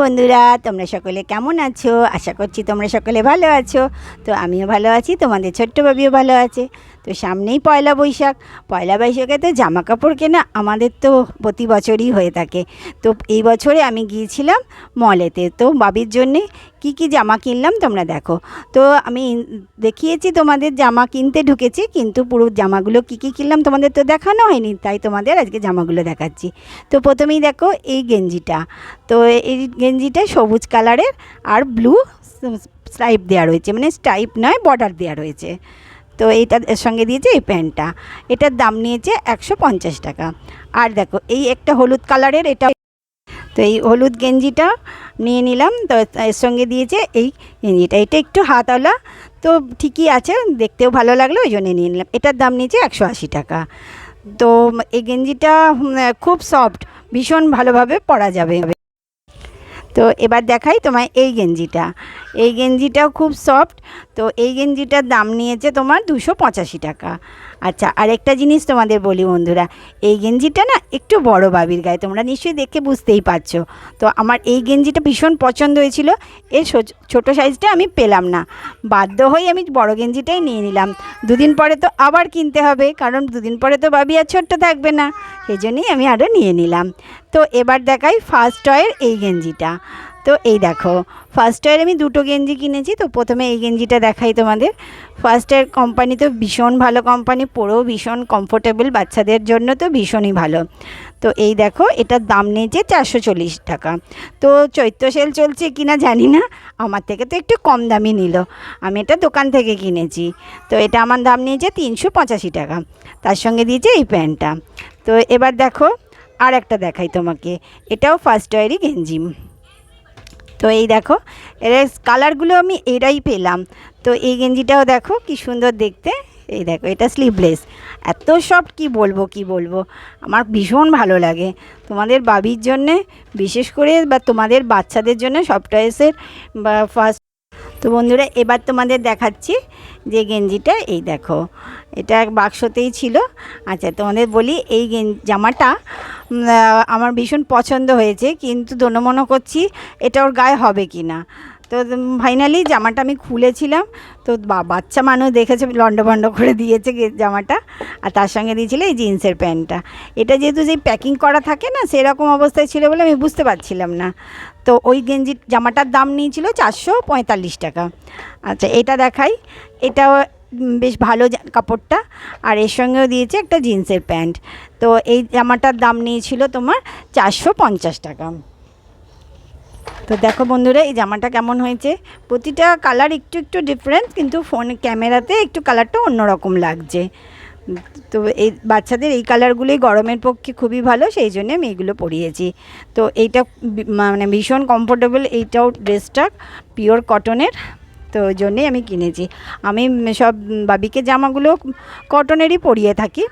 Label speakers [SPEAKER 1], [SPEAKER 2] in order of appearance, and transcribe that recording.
[SPEAKER 1] বন্ধুরা, তোমরা সকলে কেমন আছো? আশা করছি তোমরা সকলে ভালো আছো। তো আমিও ভালো আছি, তোমাদের ছোট্ট বাবিও ভালো আছে। তো সামনেই পয়লা বৈশাখ। পয়লা বৈশাখে তো জামা কাপড় কেনা আমাদের তো প্রতি বছরই হয়ে থাকে। তো এই বছরে আমি গিয়েছিলাম মলেতে। তো বাবির জন্যে কি কি জামা কিনলাম তোমরা দেখো। তো আমি দেখিয়েছি তোমাদের জামা কিনতে ঢুকেছি, কিন্তু পুরো জামাগুলো কি কি কিনলাম তোমাদের তো দেখানো হয়নি, তাই তোমাদের আজকে জামাগুলো দেখাচ্ছি। তো প্রথমেই দেখো এই গেঞ্জিটা। তো এই গেঞ্জিটা সবুজ কালারের আর ব্লু স্ট্রাইপ দেওয়া রয়েছে মানে স্ট্রাইপ নয়, বর্ডার দেওয়া রয়েছে। তো এইটার সঙ্গে দিয়েছে এই প্যান্টটা। এটার দাম নিয়েছে একশো পঞ্চাশ টাকা। আর দেখো, এই একটা হলুদ কালারের, এটা তো এই হলুদ গেঞ্জিটা নিয়ে নিলাম। তো এর সঙ্গে দিয়েছে এই গেঞ্জিটা। এটা একটু হাতওয়ালা তো ঠিকই আছে, দেখতেও ভালো লাগল, ওই জন্য নিয়ে নিলাম। এটার দাম নিয়েছে একশো আশি টাকা। তো এই গেঞ্জিটা খুব সফট, ভীষণ ভালোভাবে পরা যাবে। তো এবার দেখাই তোমায় এই গেঞ্জিটা। এই গেঞ্জিটাও খুব সফট, তো এই গেঞ্জিটার দাম নিয়েছে তোমার দুশো পঁচাশি টাকা। আচ্ছা আরেকটা জিনিস তোমাদের বলি বন্ধুরা, এই গেঞ্জিটা না একটু বড় বাবির গায়ে, তোমরা নিশ্চয়ই দেখে বুঝতেই পারছ। তো আমার এই গেঞ্জিটা ভীষণ পছন্দ হয়েছিল, এর ছোট সাইজটা আমি পেলাম না। বাধ্য হয়ে আমি বড় গেঞ্জিটাই নিয়ে নিলাম। দুদিন পরে তো আবার কিনতে হবে, কারণ দুদিন পরে তো বাবি আর ছোট্ট থাকবে না, সেই জন্যই আমি আরও নিয়ে নিলাম। তো এবার দেখাই ফার্স্ট টয়ের এই গেঞ্জিটা। তো এই দেখো ফার্স্ট টয়ের আমি দুটো গেঞ্জি কিনেছি, তো প্রথমে এই গেঞ্জিটা দেখাই তোমাদের। ফার্স্ট টয়ের কোম্পানি তো ভীষণ ভালো কোম্পানি পরেও ভীষণ কমফোর্টেবল বাচ্চাদের জন্য তো ভীষণই ভালো। তো এই দেখো, এটার দাম নিয়েছে চারশো চল্লিশ টাকা। তো চৈত্র সেল চলছে কি না জানি না, আমার থেকে তো একটু কম দামি নিল। আমি এটা দোকান থেকে কিনেছি। তো এটা আমার দাম নিয়েছে তিনশো পঁচাশি টাকা। তার সঙ্গে দিয়েছে এই প্যান্টটা। তো এবার দেখো আর একটা দেখাই তোমাকে। এটাও ফার্স্ট ওয়ারই গেঞ্জি। তো এই দেখো, এর কালারগুলো আমি এরাই পেলাম। তো এই গেঞ্জিটাও দেখো, কি সুন্দর দেখতে। এই দেখো, এটা স্লিভলেস এত সফট কি বলব কি বলব? আমার ভীষণ ভালো লাগে। তোমাদের বাবির জন্যে, বিশেষ করে, বা তোমাদের বাচ্চাদের জন্য সফটওয়্যার্সের বা ফার্স্ট তো বন্ধুরা, এবার তোমাদের দেখাচ্ছি যে গেঞ্জিটা, এই দেখো। এটা এক বাক্সতেই ছিল। আচ্ছা তোমাদের বলি, এই জামাটা আমার ভীষণ পছন্দ হয়েছে, কিন্তু দোনমনো করছি এটা ওর গায়ে হবে কি না তো ফাইনালি জামাটা আমি খুলেছিলাম। তো বাচ্চা মানুষ দেখেছে লন্ডভন্ড করে দিয়েছে জামাটা, আর তার সঙ্গে দিয়েছিল এই জিন্সের প্যান্টটা। এটা যেহেতু যেই প্যাকিং করা থাকে না, সেরকম অবস্থায় ছিল বলে আমি বুঝতে পারছিলাম না। তো, ওই গেঞ্জি জামাটার দাম নিয়েছিল চারশো পঁয়তাল্লিশ টাকা। আচ্ছা এটা দেখাই। এটাও বেশ ভালো কাপড়টা। আর এর সঙ্গেও দিয়েছে একটা জিন্সের প্যান্ট। তো এই জামাটার দাম নিয়েছিল তোমার চারশো পঞ্চাশ টাকা। তো দেখো বন্ধুরা, এই জামাটা কেমন হয়েছে? প্রতিটা কালার একটু একটু ডিফারেন্স কিন্তু ফোন ক্যামেরাতে একটু কালারটা অন্যরকম লাগছে। তো এই বাচ্চাদের এই কালারগুলোই গরমের পক্ষে খুবই ভালো, সেই জন্য আমি এইগুলো পরিয়েছি। তো এইটা মানে ভীষণ কমফোর্টেবল এইটাও ড্রেসটা পিওর কটনের তো ওই জন্যেই আমি কিনেছি। আমি সব বাবিকে জামাগুলো কটনেরই পরিয়ে থাকি।